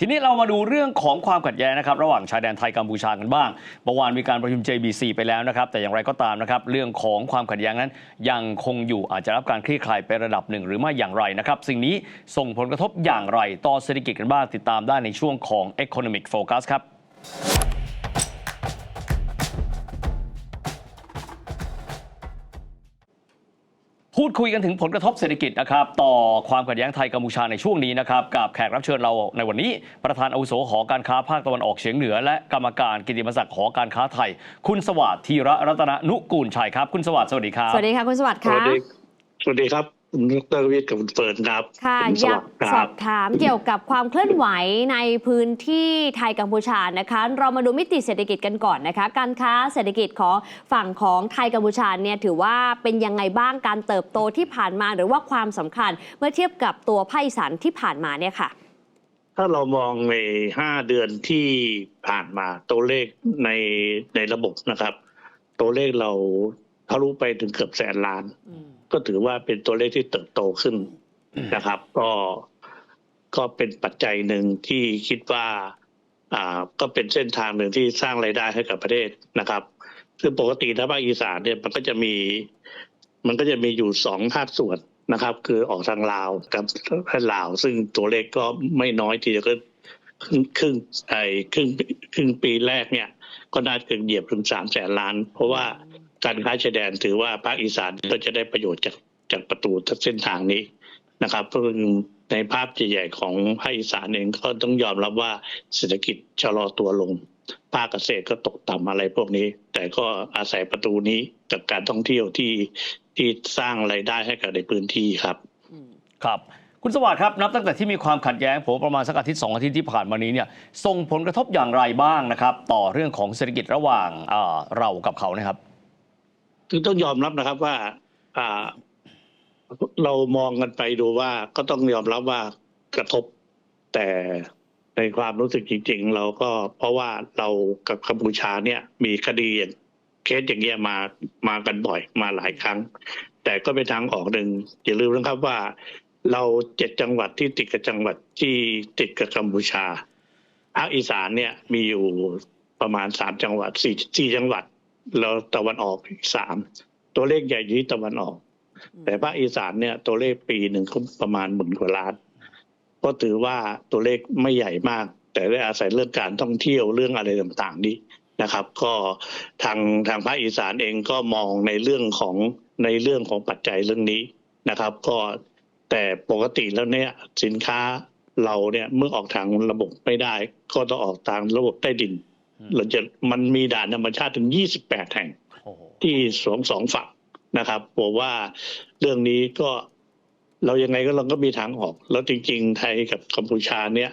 ทีนี้เรามาดูเรื่องของความขัดแย้งนะครับระหว่างชายแดนไทยกัมพูชากันบ้างเมื่อวานมีการประชุม JBC ไปแล้วนะครับ แต่อย่างไรก็ตามนะครับ เรื่องของความขัดแย้งนั้น ยังคงอยู่อาจจะรับการคลี่คลายไประดับหนึ่งหรือไม่อย่างไรนะครับ สิ่งนี้ส่งผลกระทบอย่างไรต่อเศรษฐกิจกันบ้างติดตามได้ในช่วงของ Economic Focus ครับ พูดคุยกันถึงผลกระทบเศรษฐกิจนะครับต่อความขัดแย้งไทยกัมพูชาในช่วงนี้นะครับกับแขกรับเชิญเราในวันนี้ ประธานอาวุโสหอการค้าภาคตะวันออกเฉียงเหนือ และกรรมการกิตติมศักดิ์หอการค้าไทย คุณสวัสดิ์ธีระรัตนนุกูลชัยครับ คุณสวัสดิ์สวัสดีครับสวัสดีค่ะคุณสวัสดิ์สค่ะวัสดีสวัสดีครับคุณ ดรวิทย์กับคุณเฟิร์นครับค่ะคุณอสยาวักสดิ์คสรัอบบถามเกี่ยวกับความเคลื่อนไหวในพื้นที่ไทยกัมพูชานะคะ เรามาดูมิติเศรษฐกิจกันก่อนนะคะ การค้าเศรษฐกิจของฝั่งของไทยกัมพูชาเนี่ยถือว่าเป็นยังไงบ้างการเติบโตที่ผ่านมาหรือว่าความสำคัญเมื่อเทียบกับตัวภาคอีสานที่ผ่านมาเนี่ยค่ะ ถ้าเรามองในห้าเดือนที่ผ่านมาตัวเลขในในระบบนะครับ ตัวเลขเรา ทะลุไปถึงเกือบแสนล้าน ก็ถือว่าเป็นตัวเลขที่เติบโตขึ้นนะครับ ก็ก็เป็นปัจจัยหนึ่งที่คิดว่า อ่า ก็เป็นเส้นทางหนึ่งที่สร้างรายได้ให้กับประเทศนะครับคือปกติถ้าภาคอีสานเนี่ยมันก็จะมี มันก็จะมีอยู่สองภาคส่วนนะครับ คือออกทางลาวกับลาว ซึ่งตัวเลขก็ไม่น้อยทีเดียวก็ครึ่งครึ่งไอ้ครึ่งครึ่งปีแรกเนี่ย ก็น่าจะเหยียบถึงสามแสนล้าน เพราะว่า การค้าชายแดนถือว่าภาคอีสานก็จะได้ประโยชน์จากจากประตูเส้นทางนี้นะครับเพราะในภาพใหญ่ๆของภาคอีสานเองก็ต้องยอมรับว่าเศรษฐกิจชะลอตัวลง ภาคเกษตรก็ตกต่ำอะไรพวกนี้ แต่ก็อาศัยประตูนี้กับการท่องเที่ยวที่ที่สร้างไรายได้ให้กับในพื้นที่ครับครับคุณสวัสดิ์ครับนับตั้งแต่ที่มีความขัดแย้งผมประมาณสักอาทิตย์สองอาทิตย์ที่ผ่านมานี้เนี่ยส่งผลกระทบอย่างไรบ้างนะครับ ต่อเรื่องของเศรษฐกิจระหว่างเอ่อเรากับเขานะครับ คือต้องยอมรับนะครับว่าอ่า เรามองกันไปดูว่าก็ต้องยอมรับว่ากระทบ แต่ในความรู้สึกจริง ๆ เราก็เพราะว่าเรากับกัมพูชาเนี่ย มีคดีเคสอย่างเงี้ยมามากันบ่อยมาหลายครั้ง แต่ก็เป็นทางออกหนึ่งอย่าลืมนะครับว่าเราเจ็ดจังหวัดที่ติดกับจังหวัดที่ติดกับกัมพูชาภาคอีสานเนี่ยมีอยู่ประมาณสามจังหวัดสี่สี่จังหวัด แล้วตะวันออกอีกสามตัวเลขใหญ่อยู่ที่ตะวันออก แต่ภาคอีสานเนี่ย ตัวเลขปีหนึ่งก็ประมาณหมื่นกว่าล้าน ก็ถือว่าตัวเลขไม่ใหญ่มาก แต่ได้อาศัยเรื่องการท่องเที่ยวเรื่องอะไรต่างๆนี้นะครับ ก็ทางทางภาคอีสานเองก็มองในเรื่องของในเรื่องของปัจจัยเรื่องนี้นะครับ ก็แต่ปกติแล้วเนี่ยสินค้าเราเนี่ยเมื่อออกทางระบบไม่ได้ ก็ต้องออกทางระบบใต้ดินอืม เราจะมันมีด่านธรรมชาติถึง 28 แห่งโอ้โหที่สองสองฝั่งนะครับผมว่าเรื่องนี้ก็เรายังไงก็เราก็มีทางออก แล้วจริง ๆ ไทยกับกัมพูชาเนี่ย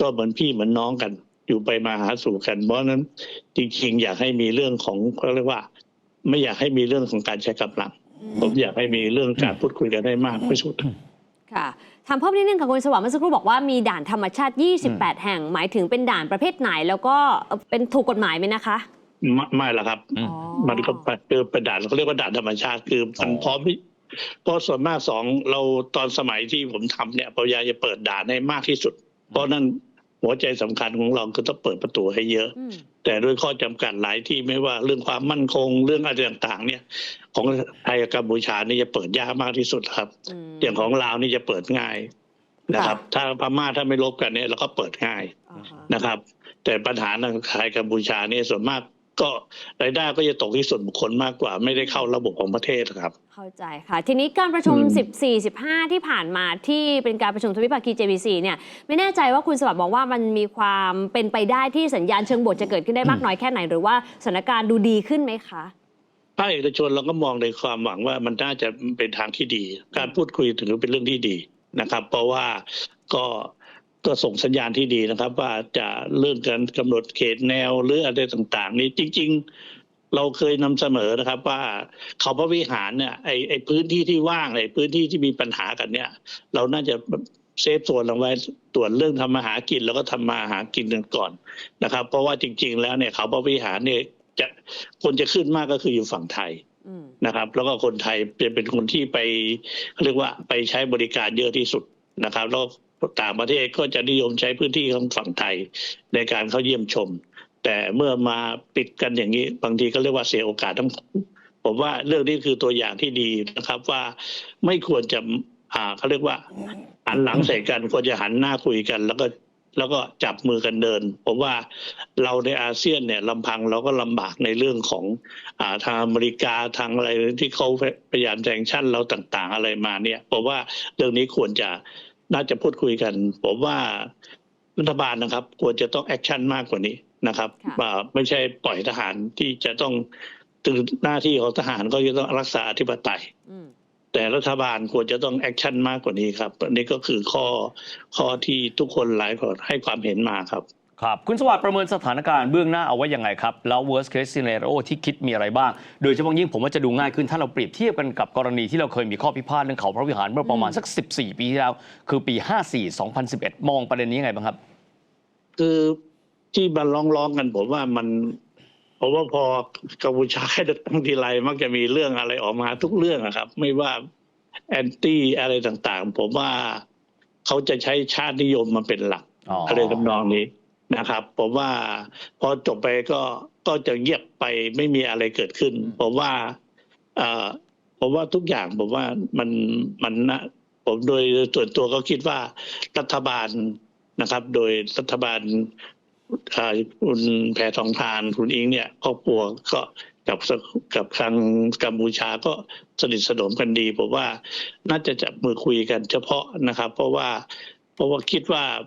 ก็เหมือนพี่เหมือนน้องกัน อยู่ไปมาหาสู่กัน เพราะฉะนั้นจริง ๆ อยากให้มีเรื่องของเขาเรียกว่า ไม่อยากให้มีเรื่องของการใช้กำลังผมอยากให้มีเรื่องการพูดคุยกันได้มากที่สุดค่ะ ถามเพิ่มนิดนึงค่ะคุณสวัสดิ์เมื่อสักครู่บอกว่ามีด่านธรรมชาติ 28 แห่ง หมายถึงเป็นด่านประเภทไหน แล้วก็เป็นถูกกฎหมายไหมนะคะ ไม่ไม่ละครับอืมอ๋อ มันก็คือเป็นด่านเขาเรียกว่าด่านธรรมชาติคือมันอ๋อพร้อมที่เพราะส่วนมากสองเราตอนสมัยที่ผมทำเนี่ยพยายามจะเปิดด่านให้มากที่สุด เพราะนั่น หัวใจสำคัญของเราคือต้องเปิดประตูให้เยอะอืมแต่ด้วยข้อจำกัดหลายที่ไม่ว่าเรื่องความมั่นคงเรื่องอะไรต่างๆ เนี่ย ของไทยกับกัมพูชานี่จะเปิดยากมากที่สุดครับอืมอย่างของลาวนี่จะเปิดง่ายนะครับ ถ้าพม่าถ้าไม่ลบกันเนี่ยเราก็เปิดง่ายอ่าฮะนะครับ แต่ปัญหาทางไทยกัมพูชาเนี่ยส่วนมาก ก็รายได้ก็จะตกที่ส่วนบุคคลมากกว่า ไม่ได้เข้าระบบของประเทศครับ เข้าใจค่ะ ทีนี้การประชุมอืม14 15 ที่ผ่านมาที่เป็นการประชุมทวิภาคี JBC เนี่ยไม่แน่ใจว่าคุณสวัสดิ์มองว่ามันมีความเป็นไปได้ที่สัญญาณเชิงบวกจะเกิดขึ้นได้มากน้อยแค่ไหน หรือว่าสถานการณ์ดูดีขึ้นไหมคะภาคเอกชนเราก็มองในความหวังว่ามันน่าจะเป็นทางที่ดี การพูดคุยถือเป็นเรื่องที่ดีนะครับ เพราะว่าก็ ก็ส่งสัญญาณที่ดีนะครับ ว่าจะเรื่องการกำหนดเขตแนวหรืออะไรต่าง ๆ นี้จริง ๆ เราเคยนำเสนอนะครับ ว่าเขาพระวิหารเนี่ยไอไอพื้นที่ที่ว่างไอพื้นที่ที่มีปัญหากันเนี่ย เราน่าจะเซฟโซนเอาไว้ตรวจเรื่องทำมาหากินแล้วก็ทำมาหากินกันก่อนนะครับ เพราะว่าจริง ๆ แล้วเนี่ยเขาพระวิหารเนี่ยจะคนจะขึ้นมากก็คืออยู่ฝั่งไทยนะครับ แล้วก็คนไทยจะเป็นคนที่ไปเรียกว่าไปใช้บริการเยอะที่สุดนะครับแล้ว ต่างประเทศก็จะนิยมใช้พื้นที่ของฝั่งไทยในการเข้าเยี่ยมชม แต่เมื่อมาปิดกันอย่างนี้ บางทีก็เรียกว่าเสียโอกาสทั้งผมว่าเรื่องนี้คือตัวอย่างที่ดีนะครับว่าไม่ควรจะอ่าเขาเรียกว่าหันหลังใส่กันควรจะหันหน้าคุยกัน แล้วก็แล้วก็จับมือกันเดินผมว่าเราในอาเซียนเนี่ยลำพังเราก็ลำบากในเรื่องของอาทางอเมริกาทางอะไรที่เขาพยายามแซงชั่นเราต่าง ๆ อะไรมาเนี่ยผมว่าเรื่องนี้ควรจะ น่าจะพูดคุยกัน ผมว่ารัฐบาลนะครับ ควรจะต้องแอคชั่นมากกว่านี้นะครับค่ะว่าไม่ใช่ปล่อยทหารที่จะต้องตื่นหน้าที่ของทหารก็จะต้องรักษาอธิปไตยอืมแต่รัฐบาลควรจะต้องแอคชั่นมากกว่านี้ครับอันนี้ก็คือข้อข้อที่ทุกคนหลายคนให้ความเห็นมาครับ ครับ คุณสวัสดิ์ประเมินสถานการณ์เบื้องหน้าเอาไว้ยังไงครับ แล้ว worst case scenario ที่คิดมีอะไรบ้าง โดยเฉพาะยิ่งผมว่าจะดูง่ายขึ้นถ้าเราเปรียบเทียบกันกับกรณีที่เราเคยมีข้อพิพาทเรื่องเขาพระวิหารเมื่อประมาณสัก 14 ปีที่แล้ว คือปี 54 2011 มองประเด็นนี้ยังไงบ้างครับ คือที่มันร้องร้องๆกันผมว่ามันผมว่าพอกัมพูชาให้ตั้งทีไรมักจะมีเรื่องอะไรออกมาทุกเรื่องอะครับ ไม่ว่าแอนตี้อะไรต่างๆ ผมว่าเขาจะใช้ชาตินิยมมาเป็นหลักอ๋อออะไรทำนองนี้ นะครับผมว่าพอจบไปก็ก็จะเงียบไปไม่มีอะไรเกิดขึ้นผมว่าเอ่อผมว่าทุกอย่างผมว่ามันมันนะผมโดยส่วนตัวก็คิดว่ารัฐบาลนะครับ โดยรัฐบาลอ่าคุณแพทองทานคุณอิงเนี่ยครอบครัวก็กับกับทางกัมพูชาก็สนิทสนมกันดีผมว่าน่าจะจับมือคุยกันเฉพาะนะครับ เพราะว่าเพราะว่าคิดว่าอ่า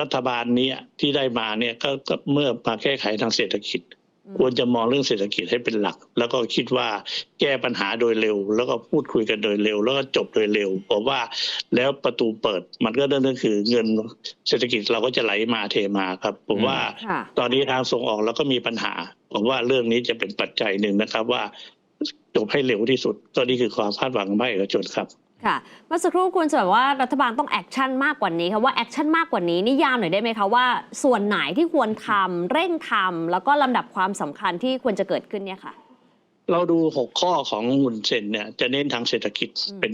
รัฐบาลเนี้ยที่ได้มาเนี่ยก็ก็เมื่อมาแก้ไขทางเศรษฐกิจอืมควรจะมองเรื่องเศรษฐกิจให้เป็นหลัก แล้วก็คิดว่าแก้ปัญหาโดยเร็ว แล้วก็พูดคุยกันโดยเร็ว แล้วก็จบโดยเร็วผมว่าแล้วประตูเปิดมันก็นั่นก็คือเงินเศรษฐกิจเราก็จะไหลมาเทมาครับผมว่าค่ะตอนนี้ทางส่งออกเราก็มีปัญหาผมว่าเรื่องนี้จะเป็นปัจจัยหนึ่งนะครับว่าจบให้เร็วที่สุดก็นี่คือความคาดหวังของภาคเอกชนครับ ค่ะเมื่อสักครู่คุณจะแบบว่ารัฐบาลต้องแอคชั่นมากกว่านี้ค่ะว่าแอคชั่นมากกว่านี้นิยามหน่อยได้ไหมคะว่าส่วนไหนที่ควรทำเร่งทำแล้วก็ลำดับความสำคัญที่ควรจะเกิดขึ้นเนี่ยค่ะ เราดูหกข้อของหุ่นเซนเนี่ยจะเน้นทางเศรษฐกิจอืมเป็น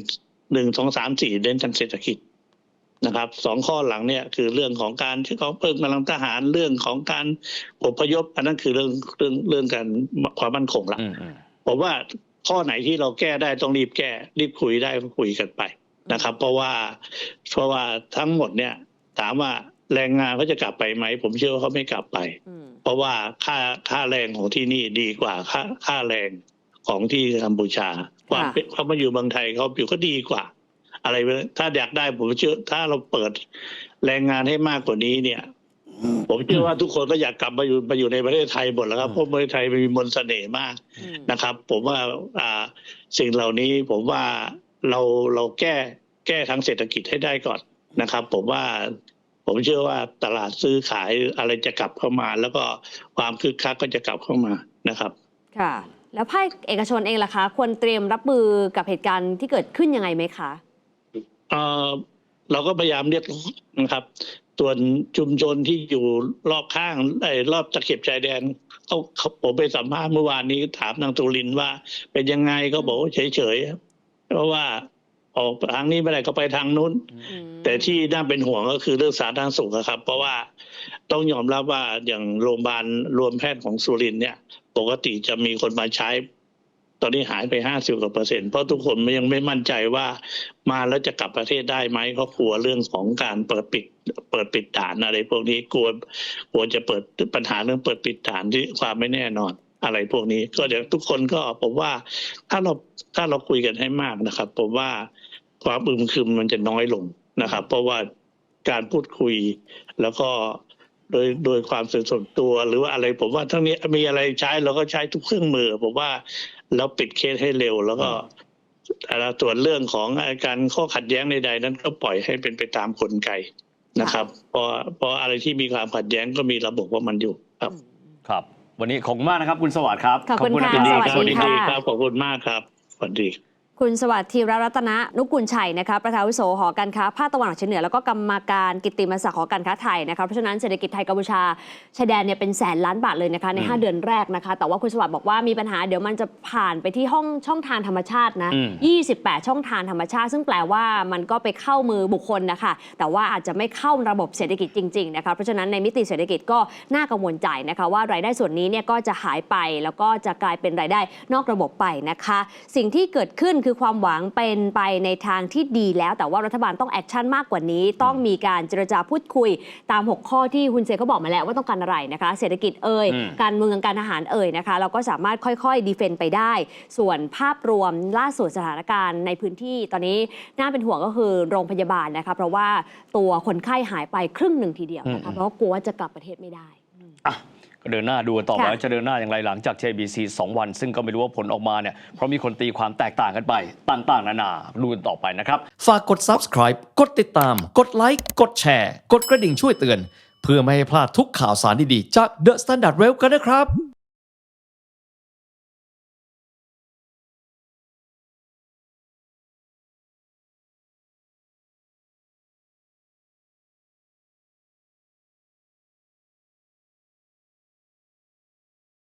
หนึ่งสองสามสี่เน้นทางเศรษฐกิจนะครับสองข้อหลังเนี่ยคือเรื่องของการที่เขาเพิ่มกำลังทหารเรื่องของการอพยพอันนั้นคือเรื่องเรื่องเรื่องการความมั่นคงละอืมอืมผมว่า ข้อไหนที่เราแก้ได้ต้องรีบแก้ รีบคุยได้ก็คุยกันไปนะครับ เพราะว่าเพราะว่าทั้งหมดเนี่ยถามว่าแรงงานเขาจะกลับไปไหม ผมเชื่อว่าเขาไม่กลับไปอืมเพราะว่าค่าค่าแรงของที่นี่ดีกว่าค่าค่าแรงของที่กัมพูชาความเป็นเขามาอยู่เมืองไทยเขาอยู่ก็ดีกว่า อะไรไปถ้าอยากได้ผมเชื่อถ้าเราเปิดแรงงานให้มากกว่านี้เนี่ย ผมเชื่อว่าทุกคนก็อยากกลับมาอยู่มาอยู่ในประเทศไทยหมดแล้วครับเพราะประเทศไทยมีมนต์เสน่ห์มากอืมนะครับ ผมว่าอ่าสิ่งเหล่านี้ผมว่าเราเราแก้แก้ทางเศรษฐกิจให้ได้ก่อนนะครับ ผมว่าผมเชื่อว่าตลาดซื้อขายอะไรจะกลับเข้ามา แล้วก็ความคึกคักก็จะกลับเข้ามานะครับ ค่ะ แล้วภาคเอกชนเองล่ะคะ ควรเตรียมรับมือกับเหตุการณ์ที่เกิดขึ้นยังไงไหมคะเอ่อเราก็พยายามเรียกร้องนะครับ ส่วนชุมชนที่อยู่รอบข้างไอ้รอบตะเข็บชายแดนเขาเขาผมไปสัมภาษณ์เมื่อวานนี้ถามนางตุลินว่า เป็นยังไงก็บอกว่าเฉยๆเพราะว่าออกทางนี้ไม่ได้ก็ไปทางนู้นอืมแต่ที่น่าเป็นห่วงก็คือเรื่องสาธารณสุขอะครับ เพราะว่าต้องยอมรับว่าอย่างโรงพยาบาลรวมแพทย์ของสุรินทร์เนี่ย ปกติจะมีคนมาใช้ ตอนนี้หายไปห้าสิบกว่าเปอร์เซ็นต์เพราะทุกคนยังไม่มั่นใจว่ามาแล้วจะกลับประเทศได้ไหมเขากลัวเรื่องของการเปิดปิด เปิดปิดด่านอะไรพวกนี้กลัวกลัวจะเปิดปัญหาเรื่องเปิดปิดด่านที่ความไม่แน่นอนอะไรพวกนี้ก็เดี๋ยวทุกคนก็ผมว่าถ้าเราถ้าเราคุยกันให้มากนะครับผมว่าความอึมครึมมันจะน้อยลงนะครับ เพราะว่าการพูดคุยแล้วก็โดยโดยความส่วนตัวหรือว่าอะไร ผมว่าทั้งนี้มีอะไรใช้เราก็ใช้ทุกเครื่องมือผมว่าเราปิดเคสให้เร็ว แล้วก็แล้วส่วนเรื่องของอาการข้อขัดแย้งใดๆนั้นก็ปล่อยให้เป็นไปตามกลไก นะครับเพราะเพราะอะไรที่มีความขัดแย้งก็มีระบบว่ามันอยู่ครับครับ วันนี้ขอบคุณมากนะครับ คุณสวัสดิ์ครับขอบคุณนะค่ะรับสวัสดีครับค่ะครับขอบคุณมากครับสวัสดี คุณสวัสดิ์ธีรรัตนะนุกุลชัยนะคะประธานอาวุโสหอการค้าภาคตะวันออกเฉียงเหนือแล้วก็กรรมาการกิตติมศักดิ์หอการค้าไทยนะคะเพราะฉะนั้นเศรษฐกิจไทยกัมพูชาชายแดนเนี่ยเป็นแสนล้านบาทเลยนะคะในอืม5เดือนแรกนะคะ แต่ว่าคุณสวัสดิ์บอกว่ามีปัญหาเดี๋ยวมันจะผ่านไปที่ห้องช่องทางธรรมชาตินะอืม28 ช่องทางธรรมชาติ ซึ่งแปลว่ามันก็ไปเข้ามือบุคคลนะคะแต่ว่าอาจจะไม่เข้าระบบเศรษฐกิจจริงๆนะคะเพราะฉะนั้นในมิติเศรษฐกิจก็น่ากังวลใจนะคะว่ารายได้ส่วนนี้เนี่ยก็จะหายไปแล้วก็จะกลายเป็นรายได้นอกระบบไปนะคะ สิ่งที่เกิดขึ้นคือความหวังเป็นไปในทางที่ดีแล้ว แต่ว่ารัฐบาลต้องแอคชั่นมากกว่านี้ ต้องมีการเจรจาพูดคุยตาม 6 ข้อที่คุณเซก็บอกมาแล้วว่าต้องการอะไรนะคะ เศรษฐกิจเอ่ยอืมการเมืองการทหารเอ่ยนะคะเราก็สามารถค่อยๆดีเฟนต์ไปได้ ส่วนภาพรวมล่าสุดสถานการณ์ในพื้นที่ตอนนี้น่าเป็นห่วงก็คือโรงพยาบาลนะคะเพราะว่าตัวคนไข้หายไปครึ่งหนึ่งทีเดียวนะอืคะมเพราะว่ากลัวว่าจะกลับประเทศไม่ได้อะ ก็เดินหน้าดูกันต่อไปค่ะว่าจะเดินหน้าอย่างไรหลังจาก JBC 2 วัน ซึ่งก็ไม่รู้ว่าผลออกมาเนี่ยเพราะมีคนตีความแตกต่างกันไปต่างๆนานาดูกันต่อไปนะครับ ฝากกด subscribe กดติดตาม กดไลค์กดแชร์ กดกระดิ่งช่วยเตือน เพื่อไม่ให้พลาดทุกข่าวสารดีๆจาก The Standard Rail กันนะครับ